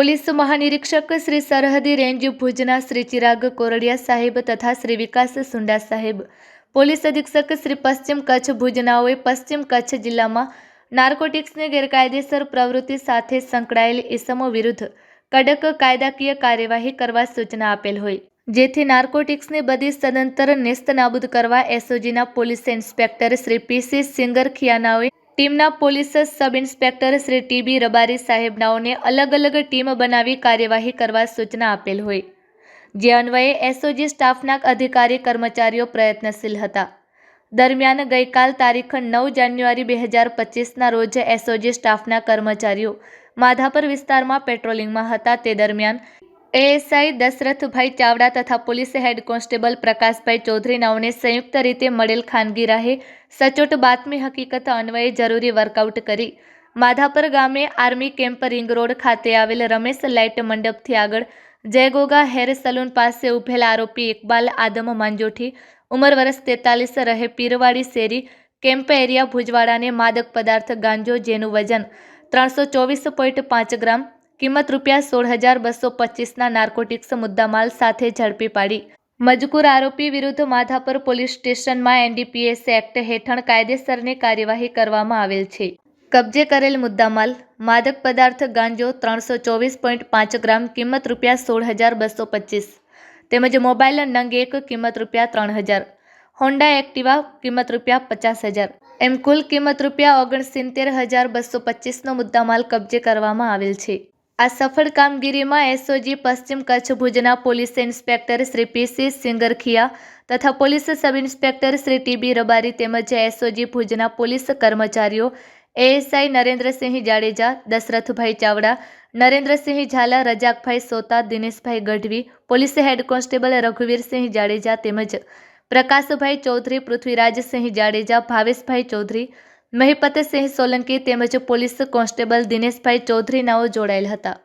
Police મહાનિરીક્ષક Shri સરહદી range ભુજના શ્રી ચિરાગ કોરડિયા સાહેબ તથા શ્રી વિકાસ સુંડા સાહેબ. પોલીસ અધિક્ષક શ્રી પશ્ચિમ કચ્છ ભુજનાઓએ પશ્ચિમ કચ્છ જિલ્લામાં નાર્કોટિક્સની ગેરકાયદેસર પ્રવૃત્તિ સાથે સંકળાયેલ ઇસમો વિરુદ્ધ કડક કાયદાકીય કાર્યવાહી કરવા સૂચના આપેલ હોય. જેથી નાર્કોટિક્સની બધી સદંતર નેસ્તનાબૂદ કરવા એસઓજીના પોલીસ ઇન્સ્પેક્ટર શ્રી પીસી સિંગર ખિયાનાઓએ ટીમના police sub inspector Shri TB Rabari સાહેબનાઓને અલગ અલગ ટીમ બનાવી કાર્યવાહી કરવા સૂચના આપેલ હોય. જે અન્વયે એસઓજી સ્ટાફના અધિકારી કર્મચારીઓ પ્રયત્નશીલ હતા. દરમિયાન ગઈકાલ તારીખ નવ જાન્યુઆરી બે હજાર પચીસના રોજ એસઓજી સ્ટાફના કર્મચારીઓ માધાપર વિસ્તારમાં પેટ્રોલિંગમાં હતા. તે દરમિયાન એએસઆઈ દશરથભાઈ ચાવડા તથા police head constable Prakashbhai Chaudhary નાઓને સંયુક્ત રીતે મળેલ ખાનગી રાહે સચોટ બાતમી હકીકત અન્વયે જરૂરી વર્કઆઉટ કરી. માધાપર ગામે આર્મી કેમ્પ રિંગ રોડ ખાતે આવેલ રમેશ લાઇટ મંડપથી આગળ જયગોગા હેર સલૂન પાસે ઉભેલા આરોપી ઇકબાલ આદમ માંજોઠી, ઉંમર વર્ષ તેતાલીસ, રહે પીરવાડી શેરી, કેમ્પ એરિયા ભુજવાડાને માદક પદાર્થ ગાંજો જેનું વજન ત્રણસો ચોવીસ પોઈન્ટ પાંચ ગ્રામ કિંમત રૂપિયા સોળ હજાર બસો પચીસના નાર્કોટિક્સ મુદ્દામાલ સાથે ઝડપી પાડી. મજકૂર આરોપી વિરુદ્ધ માધાપર પોલીસ સ્ટેશનમાં એનડીપીએસ એક્ટ હેઠળ કાયદેસરની કાર્યવાહી કરવામાં આવેલ છે. કબજે કરેલ મુદ્દામાલ, માદક પદાર્થ ગાંજો ત્રણસો ચોવીસ પોઈન્ટ પાંચ ગ્રામ, કિંમત રૂપિયા સોળ હજાર બસો પચીસ, તેમજ મોબાઈલ નંગ એક, કિંમત રૂપિયા ત્રણ હજાર, હોન્ડા એક્ટિવા, કિંમત રૂપિયા પચાસ હજાર, એમ કુલ કિંમત રૂપિયા ઓગણસિત્તેર હજાર બસો પચીસનો મુદ્દામાલ કબજે કરવામાં આવેલ છે. આ સફળ કામગીરીમાં એસઓજી પશ્ચિમ કચ્છ ભુજના police inspector Shri PC Singarkhiya તથા police sub inspector Shri TB Rabari તેમજ એસઓજી ભુજના પોલીસ કર્મચારીઓ ASI Narendrasinh Jadeja, Dashrathbhai Chavda, Narendrasinh Zala, Rajakbhai Sota, Dineshbhai Gadhvi, police head constable Raghuvirsinh Jadeja તેમજ પ્રકાશભાઈ ચૌધરી, પૃથ્વીરાજસિંહ જાડેજા, ભાવેશભાઈ ચૌધરી મહિપતસિંહ સોલંકી તેમજ પોલીસ કોન્સ્ટેબલ દિનેશભાઈ ચૌધરીનાઓ જોડાયેલ હતા.